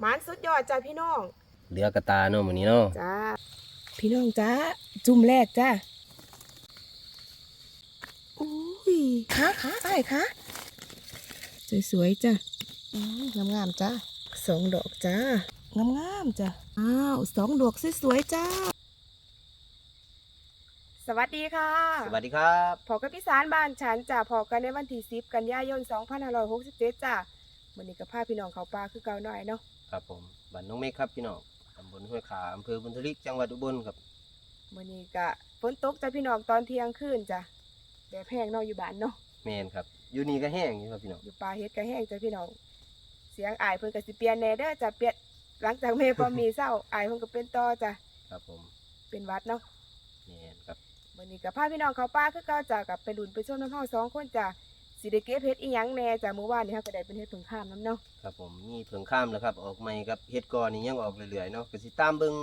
หมานสุดยอดจ้าพี่น้อง เหลือกระตาเนาะมื้อนี้เนาะจ้า พี่น้องจ้า จุ่มแรกจ้าอุ้ยขาขาไอ้ายขาสวยๆจ้าอืมงามๆจ้าสองดอกจ้างามๆจ้าอ้าวสองดอกสวยๆจ้า สวัสดีค่ะ สวัสดีครับ พอกับพี่สารบ้านฉันจ้าพอกันในวันที่10กันยายน2567จ้าวันนี้กับพาพี่น้องเขาปลาคือเก่าหน่อยเนาะ ครับผมบ้านน้องเมฆครับพี่น้องตำบลห้วยขาอำเภอบุญทลิกจังหวัดอุบลครับวันนี้ก็ฝนตกจ้าพี่น้องตอนเที่ยงคืนจ้ะแดดแห้งเนาะอยู่บ้านเนาะแม่นครับอยู่นี่ก็แห้งอยู่ครับพี่น้องอยู่ป่าเฮ็ดก็แห้งจ้ะพี่น้อง เสียงอายเพิ่นก็สิเปลี่ยนแหน่เด้อจ้ะเปลี่ยนหลังจากแม่พอมีเศร้าอายเพิ่นก็เป็นต่อจ้ะครับผมเป็นหวัดเนาะแม่นครับวันนี้ก็พาพี่น้องเขาป่าคือเก่าจ้ะกับไปลุ้นไปชมน้ำเฮาสองคนจ้ะ สิได้เก็บเฮ็ดอีหยังแหน่จ้ะเมื่อวานนี้เฮาก็ได้เป็นเฮ็ดผึ่งข้ามน้ำเนาะครับผมมีเพิ่งข้ามแล้วครับออกใหม่ครับเฮ็ดกอนี่ยังออกเรื่อยๆเนาะก็สิตามเบิ่ง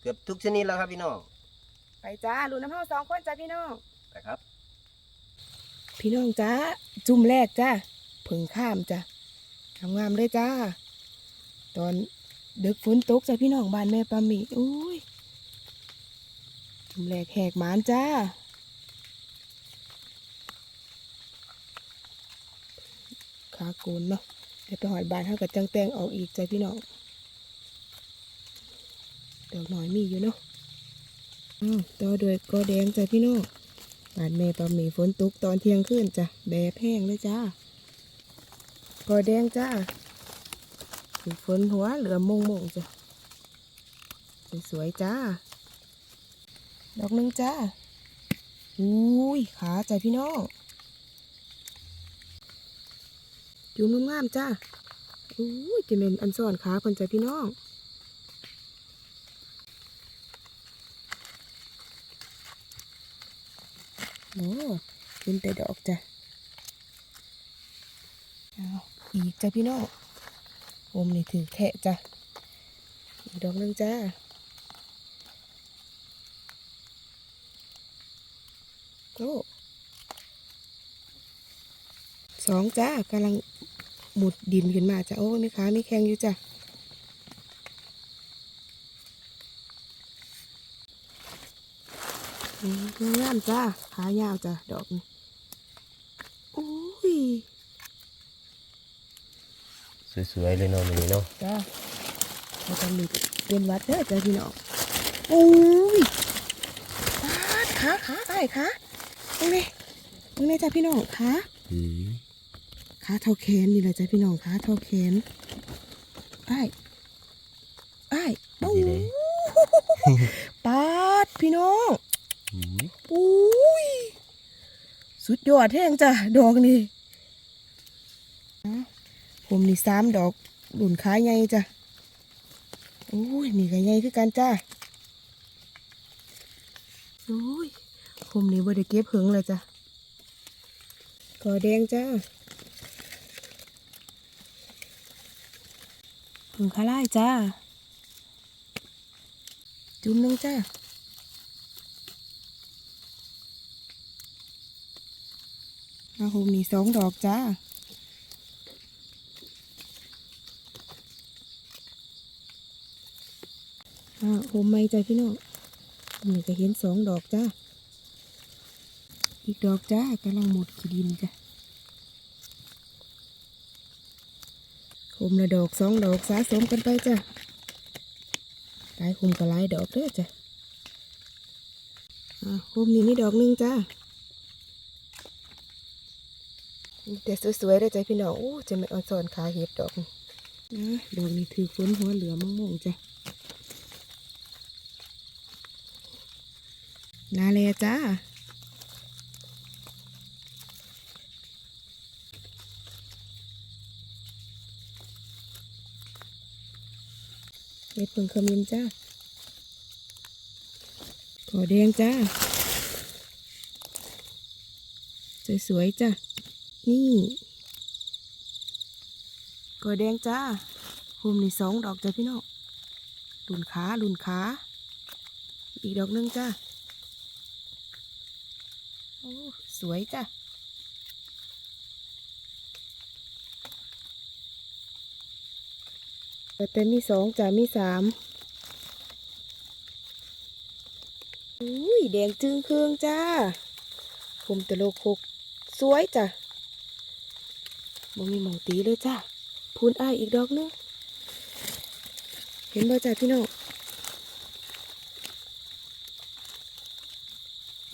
เกือบทุกชนิดแล้วครับพี่น้องไปจ้าลุ้นน้ำเฮาสองคนจ้ะพี่น้องไปครับ พี่น้องจ้าจุ่มแรกจ้าผึ่งข้ามจ้ะงามๆเลยจ้า ตอนดึกฝนตกจ้ะพี่น้องบ้านแม่ปามีอุ้ยจุ่มแรกแหกหมานจ้า ขาโกนเนาะเดี๋ยวไปหอยบานเท่ากับจังแตงออกอีกใจพี่น้องดอกหน่อยมีอยู่เนาะอืมต่อด้วยกอแดงใจพี่น้องบานแม่ปามีฝนตกตอนเที่ยงคืนจ้ะแบแห้งเลยจ้ากอแดงจ้าฝนหัวเหลือมงมงจ้ะสวยๆจ้า ดอกหนึงจ้า อุ้ยขาใจพี่น้อง จุ่มงามๆจ้าอุ้จะเป็นอันซ่อนขาเพิ่นจ้ะพี่น้องโอ้เป็นแต่ดอกจ้ะเอาอีกจ้ะพี่น้องอมนี่ถือแค่จ้ะอีกดอกนึงจ้าโอ้สองจ้ากำลัง หมุดดินขึ้นมาจ้ะ โอ้มีขามีแข้งอยู่จ้ะอืมงามจ้าขายาวจ้ะ ดอกนี่อุ้ย สวยๆเลยเนาะมื้อนี้เนาะ จ้าเราจะมีเป็นหวัดเด้อจ้าพี่น้องอุ้ยปาดขาขาไอ้ายขาตรงนี้ตรงนี้จ้าพี่น้องขาอืม ขาเท่าแขนนี่แหละจ้าพี่น้องขาเท่าแขนไอ้ายอ้ายโอ้ดียเลยปาดพี่น้องอืมอุ้ยสุดยอดแห้งจ้ะดอกนี่ผมนี่สามดอกหลุนขาใหญ่จ้ะอุ้ยนี่ก็ใหญ่คือกันจ้ะอุ้ยผมนี่บ่ได้เก็บเพิงเลยจ้ะกอแดงจ้ะ เพิงขาไล่จ้ะจุ่มหนึงจ้ะอาโฮมมีสองดอกจ้าอ่าโฮมไม่ใจพี่น้องนี่ก็เห็นสองดอกจ้า อีกดอกจ้ากำลังหมดขีดินจ้ะ โฮมละดอกสองดอกสะสมกันไปจ้ะหลายโฮมก็หลายดอกเด้อจ้ะอ่าโฮมนี่มีดอกหนึงจ้าแต่สวยๆได้ใจพี่น้องโอ้จะไม่อ่อนสอนขาเห็ดดอกนี่นะดอกนี้ถือฝนหัวเหลือมม่วงจ้ะนาเลยจ้า เห็ดเพิ่งขมิ้นจ้าขอแดงจ้า สวยๆจ้ะนี่กอแดงจ้าภูมินี่สองดอกจ้ะพี่น้องลุนขาลุนขา อีกดอกนึงจ้าโอ้สวยจ้ะ แต่มีสองจ้ะมีสามอุ้ยแดงจึงเครื่องจ้าผมตะโลกหกสวยจ้ะบ่มีหมองตีเลยจ้าพูนอ้ายอีกดอกหนึงเห็นบ่จ้าพี่น้อง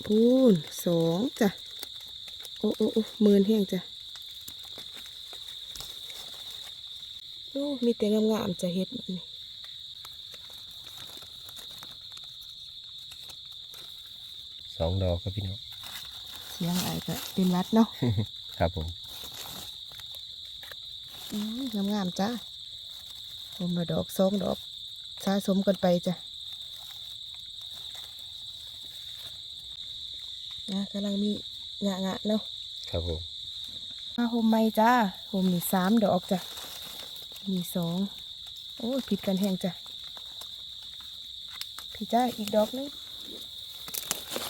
พูนสองจ้ะโอ้โอ้โอ้หมื่นแห้งจ้ะ โอ้มีแต่งามๆจะเฮ็ดมันนี่สองดอกครับพี่น้องเสียงอะไรก็เป็นวัดเนาะ ครับผมอืมงามๆจ้าผมละดอกสองดอกสะสมกันไปจ้ะนะกำลังมีงะงะๆเนาะ ครับผมมาโฮมไม่จ้าโฮมนี่สามดอกจ้ะ มีสองโอ้ผิดกันแห้งจ้ะพี่จ้าอีกดอกนึง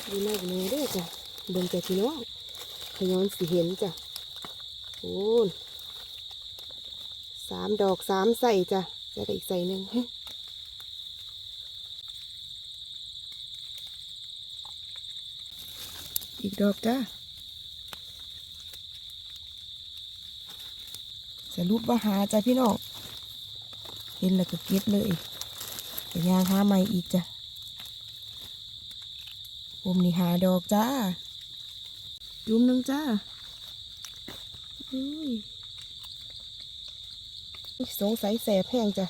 ดูหน้าดูด้อจ้ะเบิ่งจ้ะพี่น้องขย้อนสิเห็นจ้ะโอ้สามดอกสามใส่จ้ะจะได้อีกใส่หนึ่งอีกดอกจ้าสรุปว่าหาจ้ะพี่น้อง เห็นแล้วก็เก็บเลยไปย่างหาใหม่อีกจ้ะผมนี่หาดอกจ้า จุ่มหนึงจ้าอุ้ยสงสัยแสบแห้งจ้ะ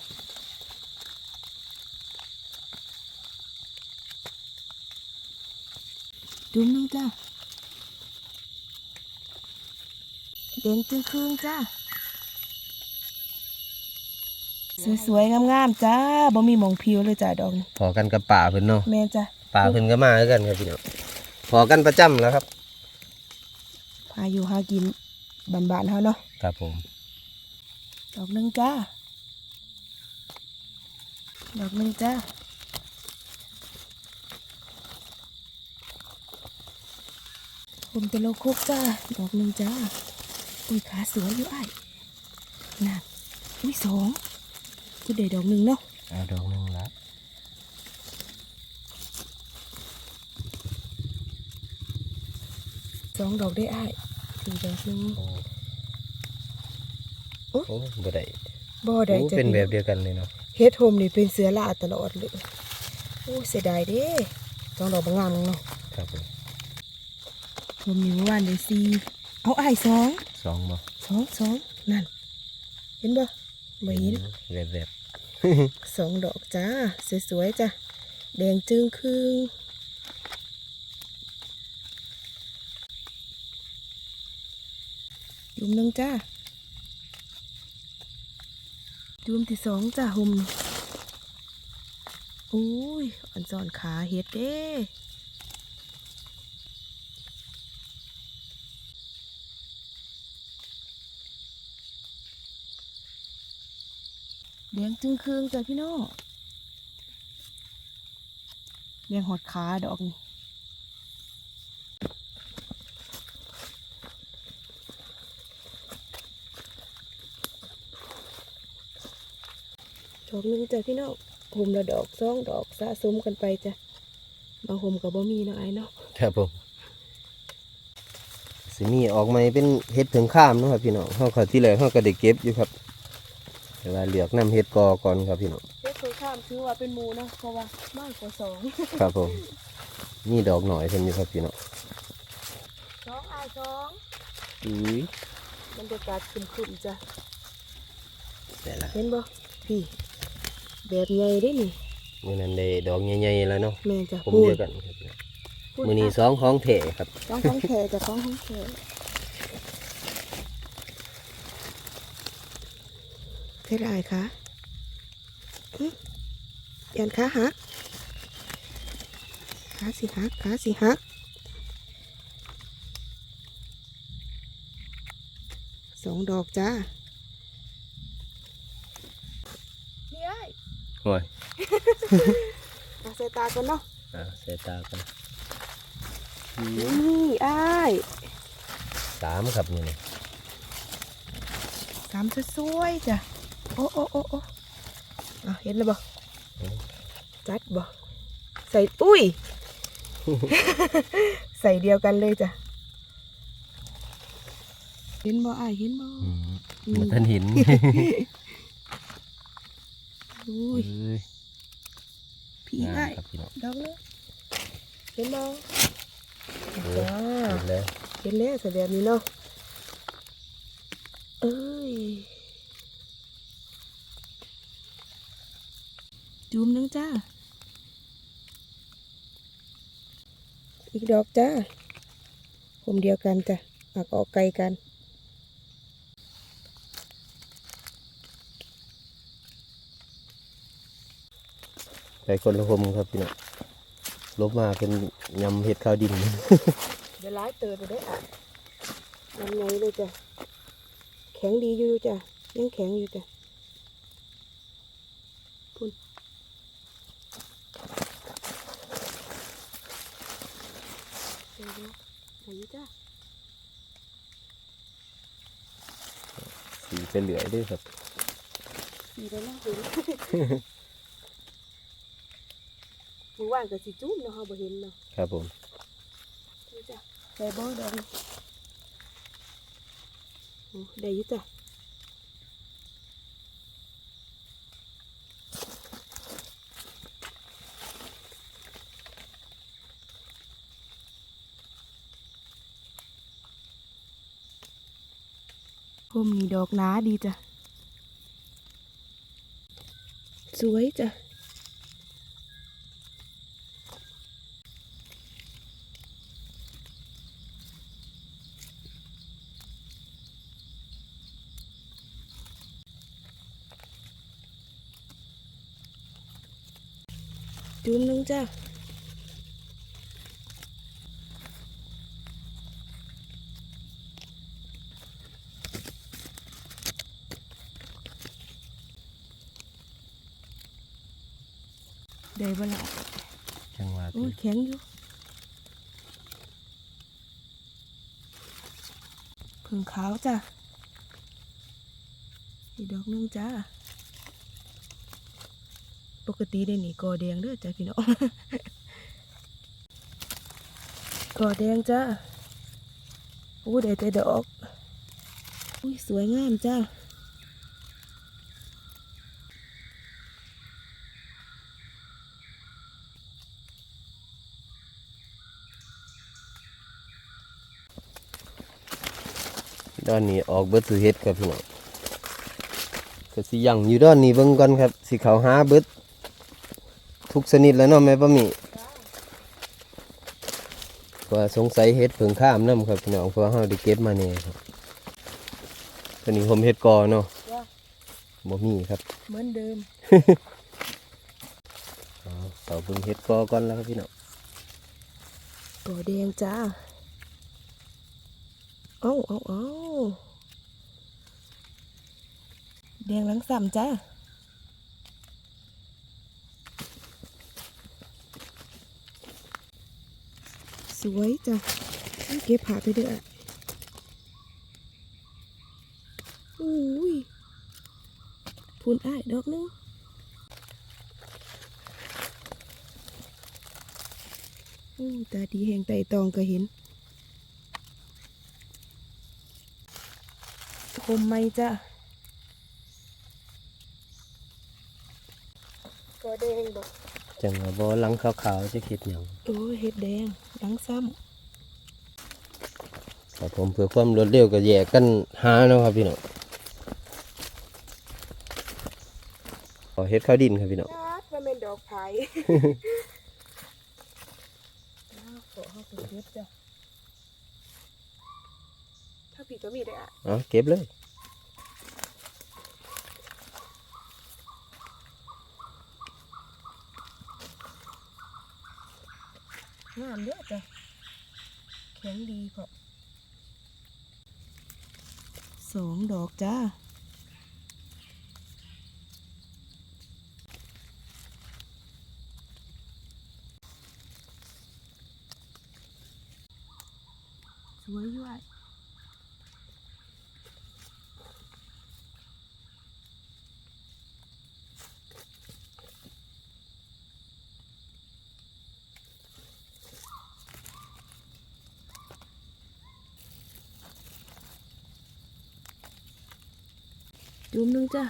จุ่มหนึงจ้าเด่นจึงครึ่งจ้า สวยๆ งามๆ จ้าบ่มีหมองผิวเลยจ้าดอกนี่พอกันกับป่าเพิ่นเนาะแม่จ้าป่าเพิ่นก็มาคือกันครับพี่น้องพอกันประจำแล้วครับพาอยู่หากินบ้านๆเฮาเนาะครับผม ดอกหนึงจ้าดอกหนึงจ้าผมจะโลโคกจ้าดอกหนึงจ้าอุ้ยขาสวยอยู่ไอ้ายน่ะอุ้ยสอง กูได้ดอกหนึงเนาะเอาดอกหนึงละสองดอกได้ไอ้ายสี่ดอกหนึงโอ้โอ้โอ้บ่ได้บ่ได้โอ้จ้ะเป็นพี่แบบเดียวกันเลยเนาะเฮ็ดโฮมนี่เป็นเสือลาตลอดเลยโอ้เสียดายเด้ต้องดอกบางงามเนาะครับผมผมมีเมื่อวานได้สี่เอาไอ้ายสองสองบ่สองสองนั่นเห็นบ่บ่เห็นแบบแบบ สองดอกจ้า สวยๆจ้ะ แดงจึงครึ่งยุ่มหนึ่งจ้ายุ่มที่สองจ้าหุมอุ้ยอันซ่อนขาเฮ็ดเด้ เลี้ยงจึงครื่องจ้ะพี่น้องเลี้ยงหอดขาดอกนี่ดอกนึงจ้ะพี่น้องห่มละดอกสองดอกสะสมกันไปจ้ะบางห่มกับบ่มีเนาะไอ้เนาะครับผมสิมีออกมาเป็นเห็ดถึงข้ามเนาะครับพี่น้องเฮาเขาที่แรกเฮาก็ได้เก็บอยู่ครับ แต่ว่าเหลือกน้ำเห็ดกอก่อนครับพี่น้องเฮ็ดเคยข้ามถือว่าเป็นหมูเนาะเพราะว่ามากกว่าสองครับผมนี่ดอกหน่อยเพิ่นอยู่ครับพี่น้องสองไอ้สองอุ้ยบรรยากาศครึมๆจ้ะแต่ละเห็นบ่พี่แบบใหญ่ได้นี่มื้อนั้นได้ดอกใหญ่ๆแล้วเนาะแม่นจ้ะผมพูดเดียวกันครับพี่น้องพูดมื้อนี้อะสองของแท้ครับต้องของแขจะต้องของแข เท่าไรคะอื้อยันขาหักขาสิหักขาสิหัก สองดอกจ้านี่ไอ้โอ้ยตาใส่ตากันเนาะอ่าใส่ตากันนี่ไอ้ายสามครับนี่นะสามสวยๆจ้ะโอ้โอ้โอ้โอ้อะเห็นแล้วบ่จัดบ่ใส่อุ้ย ใส่เดียวกันเลยจ้ะเห็นบ่อ้ายเห็นบ่อืมมันท่านเห็นอุ้ยเอ้ยพี่งามอ้ายครับพี่น้องดอกเลยเห็นบ่โอ้จ้าเห็นแล้วเห็นแล้วใส่แบบนี้เนาะเอ้ย จุ่มหนึงจ้า อีกดอกจ้า ผมเดียวกันจ้ะอักออกไกลกันไปคนละคมครับพี่น้องลบมาเป็นยำเห็ดข้าวดิน เดี๋ยวร้ายเติร์ไปได้อะน้ำไงเลยจ้ะ แข็งดีอยู่จ้ะ ยังแข็งอยู่จ้ะพุ่นเดี๋ยวดู ไหนอยู่จ้ะสีเป็นเหลือยด้วยครับสีแล้วนะเห็นมือว่างกับสีจุ้มเนาะเขาบ่เห็นเนาะครับผมนี่จ้ะได้บ่ดอกนี่โอ้ได้อยู่จ้ะ มนี่ดอกหนาดีจ้ะ สวยจ้ะ จุ่มนึงจ้ะ ได้บ่ละจังหวะโอ้ยแข็งอยู่ผึ่งขาวจ้ะอีกดอกหนึงจ้าปกติได้นี่กอแดงเด้อจ้ะพี่น้องกอแดงจ้าอู้ได้แต่ดอกอุ้ยสวยงามจ้า ด้านนี้ออกเบิดสุเฮ็ดครับพี่น้องก็สิยังอยู่ด้านนี้เบิ่งก่อนครับสิเขาหาเบิดทุกชนิดแล้วเนาะแม่ป้าหมีว่าสงสัยเฮ็ดเพิ่งข้ามน้ำครับพี่น้องเพราะว่าเฮาได้เก็บมาเนี่ยครับตัวนี้ผมเฮ็ดกอเนาะจ้าบ่มีครับเหมือนเดิมเอาเอาเบิ่งเฮ็ดกอก่อนแล้วครับพี่น้องกอแดงจ้า เอาเอาเอาแดงหลังซ้ำจ้าสวยจ้ะเอาเก็บผ่าไปเด้ออะอุ้ยพูนอ้ายดอกนึงอู้ตาดีแหงไต่ตองก็เห็น มไหมจ้ะก็แดงบอกจังว่าบ่หลังขาวๆจะเฮ็ดหยังโอ้ยเห็ดแดงหลังซ้ครับผมเพื่อความรวดเร็วก็แยกกันหาเนาะครับพี่น้องขอเฮ็ดข้าวดินครับพี่น้องำจัดมันเป็นดอกไผ่น้าขอเข้าไปเก็บจ้ะถ้าผีก็มีได้อะ เอาเก็บเลย งามเยอะจ้ะแข็งดีพอสองดอกจ้า จุ่มหนึงจ้ะ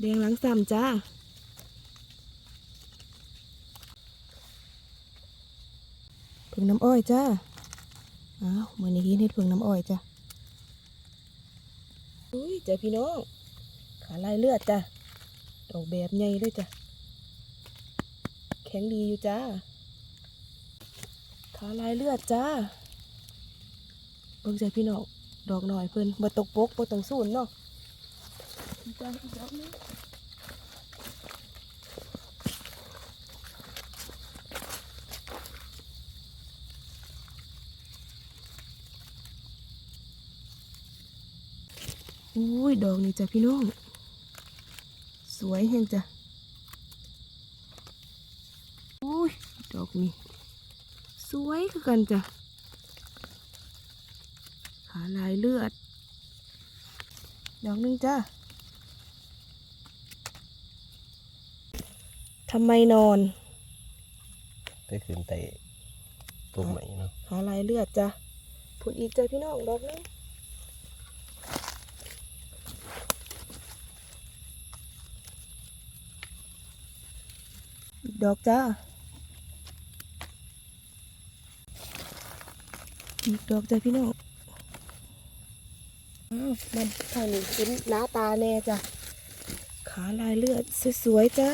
แดงหลังซ้ำจ้าเพิ่งน้ำอ้อยจ้าอ้าวมือนี้กินเห็ดเพิ่งน้ำอ้อยจ้ะอุ้ยจ้ะพี่น้องขาลายเลือดจ้ะดอกแบบใหญ่เลยจ้ะแข็งดีอยู่จ้าขาลายเลือดจ้า เบิ่งใจพี่น้องดอกหน่อยเพิ่นบ่ตกปกบ่ต้องสูนเนาะอุ้ยดอกนี้จ้ะพี่น้อง สวยแฮงจ้ะอุ้ยดอกนี้สวยคือกันจ้ะ ลายเลือด ดอกหนึงจ้าทำไมนอนไปขึ้นไต่ต้นใหม่เนาะขาลายเลือดจ้ะผุดอีกจ้ะพี่น้องดอกหนึงอีกดอกจ้าอีกดอกจ้ะพี่น้องอ้าว มันทางนี้ขึ้นหน้าตาแน่จ้ะ ขาลายเลือดสวยๆจ้า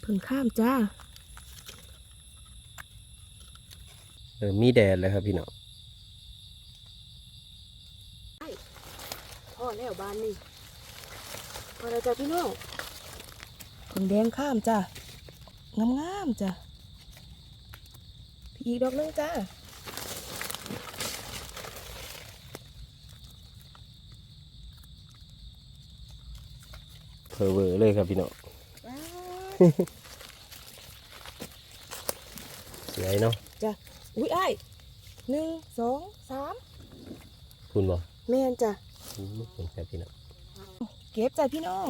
เพิ่งข้ามจ้า เออมีแดดเลยครับพี่น้องพ่อแล้วบ้านนี่พอแล้วจ้ะพี่น้องเพิ่งแดงข้ามจ้ะงามๆจ้ะพี่อีกดอกหนึงจ้า อเวอร์เลยครับพี่น้องสวยเนาะจ้ะอุ้ยไอ้ายหนึ่งสองสามคุณบ่แม่นจ้ะอืมเห็นครับพี่น้องเก็บจ้ะพี่น้อง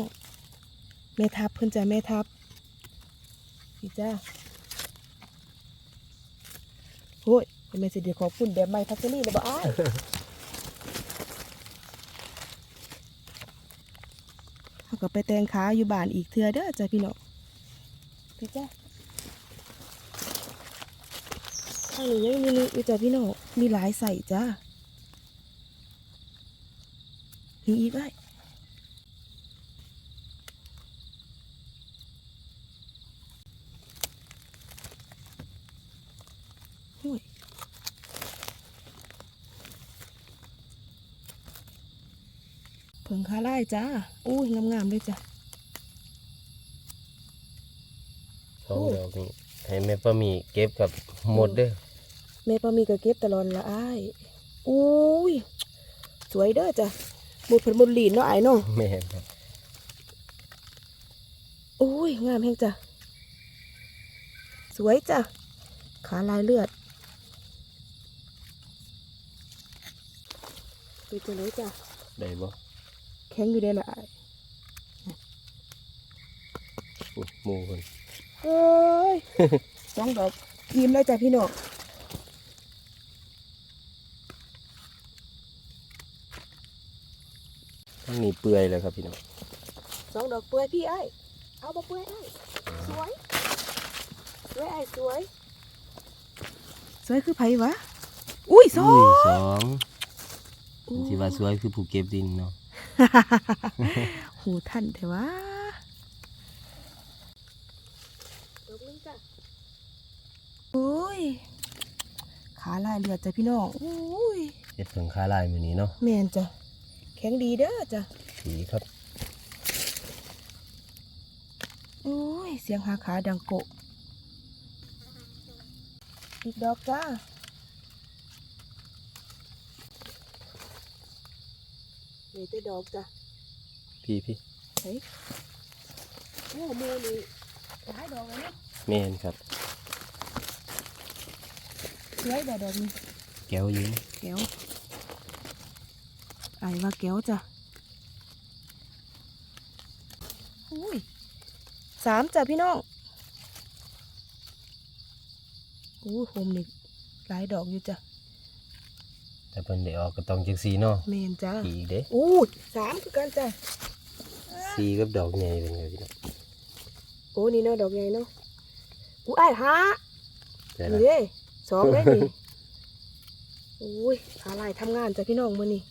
แม่ทับเพิ่นจ้ะแม่ทับพี่จ้าโอ้ยแม่สิเดี๋ยวขอบคุณแบบใหม่พักนี่เลยบ่อ้ายเขา ก็ไปแต่งขาอยู่บ้านอีกเทือเด้อจ้ะพี่น้องพี่จ้าทางนี้ยังมีนี่อยู่จ้ะพี่น้องมีหลายใส่จ้ามีอีกได้ เพิ่งคาไล่จ้าอุ้ยงามๆเลยจ้ะสองดอกนี้ให้แม่ป้ามีเก็บกับหมดเด้อแม่ปามีก็เก็บตลอดละอ้ายอุ้ยสวยเด้อจ้ะบุดผลบุดหลีนเนาะไอ้ายเนาะแม่นครับอุ้ยงามแฮงจ้ะสวยจ้ะขาลายเลือดไปจังเลยจ้ะได้บ่ แข็งอยู่ได้ละอ้ายอุ๊ยหมูคนเฮ้ยสองดอกยิ้มเลยจ้ะพี่น้องทั้งนี้เปื่อยเลยครับพี่น้องสองดอกเปื่อยพี่ไอ้ายเอาบ่เปื่อยไอ้ายสวย สวยไอ้ายสวย สวยคือไผวะ อุ้ยสออุ้งยสองสิว่าสวยคือผู้เก็บดินเนาะ หูท่านเถอะวะดอกนึงจ้ะอุ้ย ขาลายเลือดจ้ะพี่น้องอุ้ยเฮ็ดเพิ่งค้าลายมื้อนี้เนาะแม่นจ้ะ แข็งดีเด้อจ้ะดีครับโอ้ย เสียงหาขาดังโกะอีกดอกจ้า นี่แต่ดอกจ้ะพี่พี่เฮ้ยโอ้โมนี่หลายดอกเลยเนาะแม่นครับสวยแต่ดอกนี้แก้วยิงแก้วไอ้ว่าแก้วจ้ะอุ้ยสามจ้ะพี่น้องอู้โฮมนี่หลายดอกอยู่จ้ะ แต่เพิ่นได้ออกก็ต้องจังสีเนาะแมนจ้าอีกเด้อู้สามคือกันจ้ะสีกับดอกใหญ่เป็นไงพี่น้องโอ้นี่เนาะดอกใหญ่เนาะอู้อ้ายฮะแต่นี่ละเด้สองได้นี่อุ้ยอะไรทำงานจ้ะพี่น้องมื้อนี้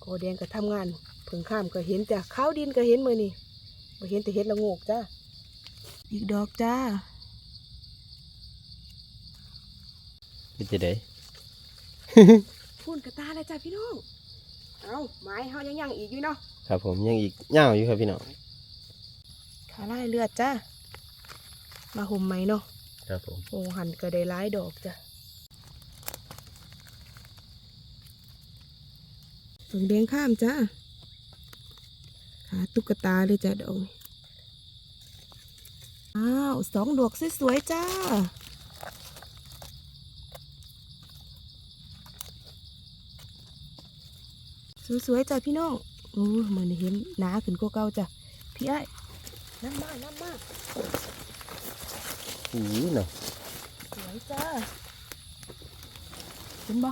โกแดงก็ทำงานเพิ่งข้ามก็เห็นจ้ะข้าวดินก็เห็นมื้อนี้บ่เห็นแต่เห็ดละโงกจ้ะอีกดอกจ้าเป็นจะได้ พุ่นกระตาเลยจ้ะพี่น้อง เอาไม้เฮายังยังอีกอยู่เนาะ ครับผมยังอีกยาวอยู่ครับพี่น้องขาลายเลือดจ้ามาห่มไหมเนาะ ครับผม โอ้หันก็ได้หลายดอกจ้ะฝงแดงข้ามจ้าขาตุ๊กตาเลยจ้ะดอกนี้อ้าวสองดอกสวยๆจ้า สวยๆจ้ะพี่น้องโอ้เหมือนเห็นหนาขึ้นกว่าเก่าจ้ะพี่ไอ้ายน้ำมาน้ำมาอีเนาะสวยจ้าเห็นบ่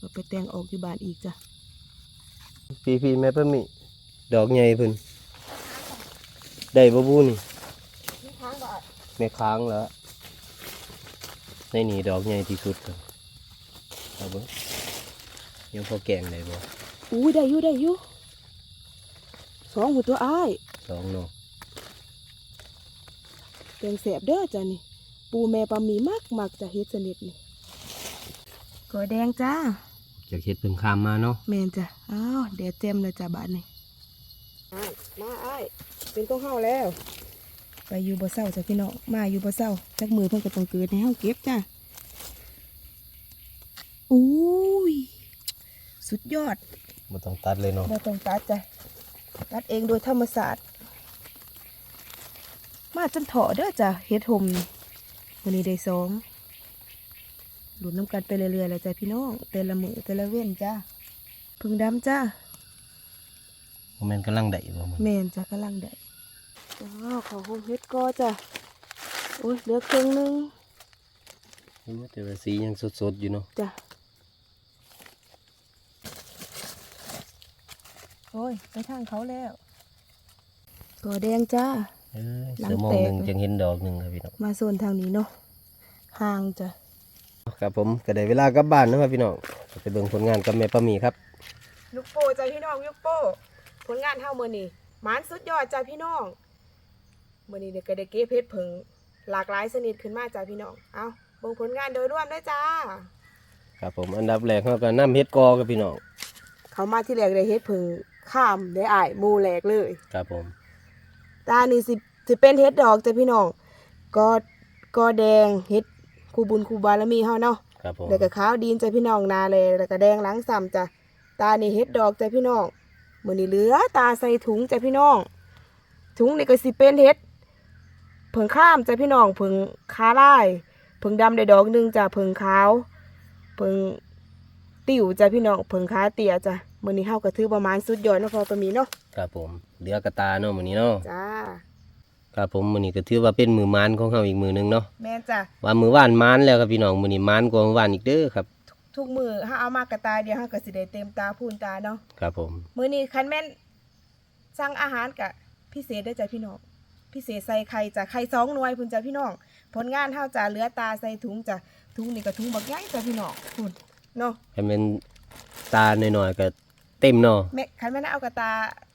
ก็ไปแต่งออกอยู่บ้านอีกจ้ะพี่พี่แม่เพิ่นมีดอกใหญ่เพิ่นได้บ่บูนี่นี่ค้างบ่แม่ค้างแล้วในนี่ดอกใหญ่ที่สุดครับ เอาเบิ่งยังพอแกงได้บ่อุ้ยได้อยู่ได้อยู่สองหัวตัวอ้ายสองเนาะแกงแสบเด้อจ้ะนี่ ปูแม่ปลาหมีมากมากจะเฮ็ดสนิทนี่ก็แดงจ้าจากเฮ็ดเพิ่งข้ามมาเนาะแม่นจ้ะอ้าวแดดเต็มเลยจ้ะบ้านนี่อ้ายมาอ้ายเป็นต้องเฮาแล้ว ไปอยู่บ่เศร้าจ้ะพี่น้องมาอยู่บ่เศร้าจักมือเพิ่นก็ต้องเกิดให้เฮาเก็บจ้ะ อุ้ยสุดยอดบ่ต้องตัดเลยเนาะบ่ต้องตัดจ้ะตัดเองโดยธรรมศาสตร์ มาจนเถาะเด้อจ้ะเฮ็ดหมนี่วันนี้ได้สองหลุดน้ำกันไปเรื่อยๆเลยจ้ะพี่น้องแต่ละมือแต่ละเว้นจ้ะพึ่งดำจ้ะบ่แม่นกำลังได้บ่มันแม่นจ้ะกำลังได้ว้าวเขาหมเฮ็ดกอจ้ะโอ้ยเหลือครึ่งหนึงแต่ว่าสียังสดๆอยู่เนาะจ้ะ โอ้ยไปทางเขาแล้วกอแดงจ้า เอ้ยหลังเสือมองแตก หนึงจังเห็นดอกหนึงครับพี่น้องมาโซนทางนี้เนาะห่างจ้ะครับผมก็ได้เวลากลับบ้านนะครับพี่น้องไปเบิ่งผลงานกับแม่ป้าหมีครับยุกโปจ้ะพี่น้องยุกโปผลงานเท่ามือนี่หมานสุดยอดจ้ะพี่น้องมือนี้เด็กก็ได้เก็บเพชรผึ่งหลากหลายชนิดขึ้นมาจ้ะพี่น้องเอาเบิ่งผลงานโดยรวมได้จ้า ครับผมอันดับแรกเราก็นำเฮ็ดกอกับพี่น้องเขามาที่แรกได้เฮ็ดผึ่ง ข้ามได้อ้ายหมูแหลกเลย ครับผมตานี่สิสิเป็นเฮ็ดดอกจ้ะพี่น้องกอก็แดงเฮ็ดคูบุญคูบารมีเฮาเนาะครับผมแล้วก็ขาวดินจ้ะพี่น้องนาเลยแล้วก็แดงหลังซ้ำจ้ะตานี่เฮ็ดดอกจ้ะพี่น้องมื้อนี้เหลือ ตาใส่ถุงจ้ะพี่น้อง ถุงนี่ก็สิเป็นเฮ็ดเผิงข้ามจ้ะพี่น้องเผิงขาลายเผิงดำได้ดอกหนึงจ้ะเผิงขาวเผิง ติ๋วจ้ะพี่น้องเผิงขาเตี่ยจ้ะมื้อนี้เฮาก็ถือประมาณสุดยอดเนาะพอประมีเนาะครับผมเหลือกระตาเนาะมื้อนี้เนาะจ้าครับผมมื้อนี้ก็ถือว่าเป็นมือมานของเฮาอีกมือหนึงเนาะแม่นจ้ะว่ามือว่านมานแล้วครับพี่น้องมื้อนี้มานกว่ามือว่านอีกเด้อครับทุกมื้อเฮาเอามากระตายเดียวเฮาก็สิได้เต็มตาพูนตาเนาะ ครับผม มื้อนี้คันแม่นสั่งอาหารกะพิเศษเด้อจ้ะพี่น้อง พิเศษใส่ไข่จ้ะไข่สองหน่วยพุ่นจ้ะพี่น้อง ผลงานเฮาจ้ะเหลือตาใส่ถุงจ้ะถุงนี่ก็ถุงบักใหญ่จ้ะพี่น้องพุ่น เนาะให้มันตาหน่อยๆก็เต็มเนาะแม่คันแม่นเอากระตา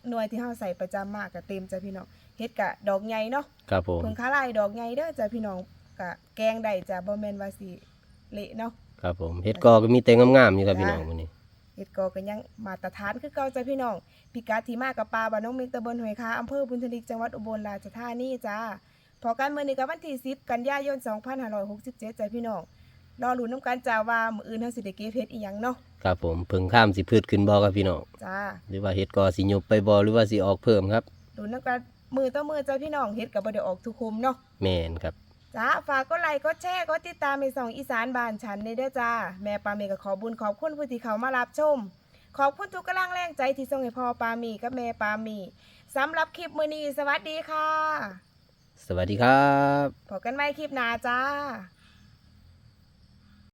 หน่วยที่เฮาใส่ประจำมากก็เต็มจ้ะพี่น้องเฮ็ดกะดอกใหญ่เนาะครับผมเพิ่งขาลายดอกใหญ่เด้อจ้ะพี่น้องกะแกงได้จ้ะบ่แม่นว่าสิเละเนาะครับผมเฮ็ดกอก็มีแต่งามๆอยู่ครับพี่น้องมื้อนี้เฮ็ดกอก็ยังมาตรฐานคือเก่าจ้ะพี่น้องพิกัดที่มากับปลาบ้านน้องเมกตะบนหอยคาอำเภอบุญทลิกจังหวัดอุบลราชธานีจ้าพอกันมื้อนี้ก็วันที่10กันยายน2567จ้ะพี่น้อง รอลุ้นนํกันจ้าว่ามื้ออื่นเฮาสิได้เก็บเฮ็ดอีหยังเนาะครับผมเพิ่งข้ามสิพืชขึ้นบ่ครับพี่น้องจ้าหรือว่าเฮ็ดกอสิยบไปบ่หรือว่าสิออกเพิ่มครับลุ้นนํกันมือต่อมือจ้ะพี่น้องเฮ็ดก็บ่ได้ออกทุกคุมเนาะแม่นครับจ้าฝากกดไลค์กดแชร์กดติดตามในสองอีสานบ้านฉันในเด้อจ้า แม่ปาเมก็ขอบุญขอบคุณผู้ที่เขามารับชม ขอบคุณทุกกำลังแรงใจที่ส่งให้พ่อปามีกับแม่ปามีสำหรับคลิปมื้อนี้สวัสดีค่ะ สวัสดีครับพบกันใหม่คลิปหน้าจ้า